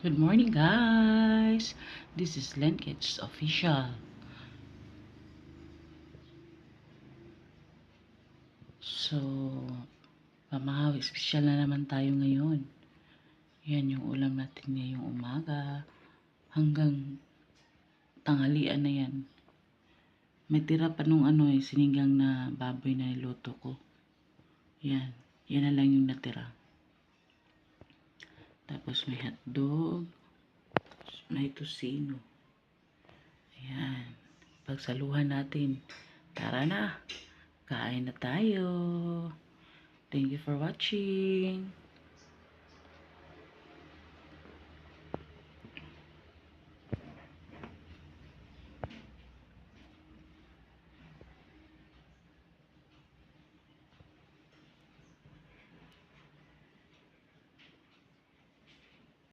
Good morning, guys. This is Lenkits Official. So, pamahaw, special na naman tayo ngayon. Yan yung ulam natin ngayong umaga. Hanggang tanghalian na yan. May tira pa nung ano eh, sinigang na baboy na niluto ko. Yan. Yan na lang yung natira. Tapos may hotdog. May tosino. Ayan. Pagsaluhan natin. Tara na. Kain na tayo. Thank you for watching.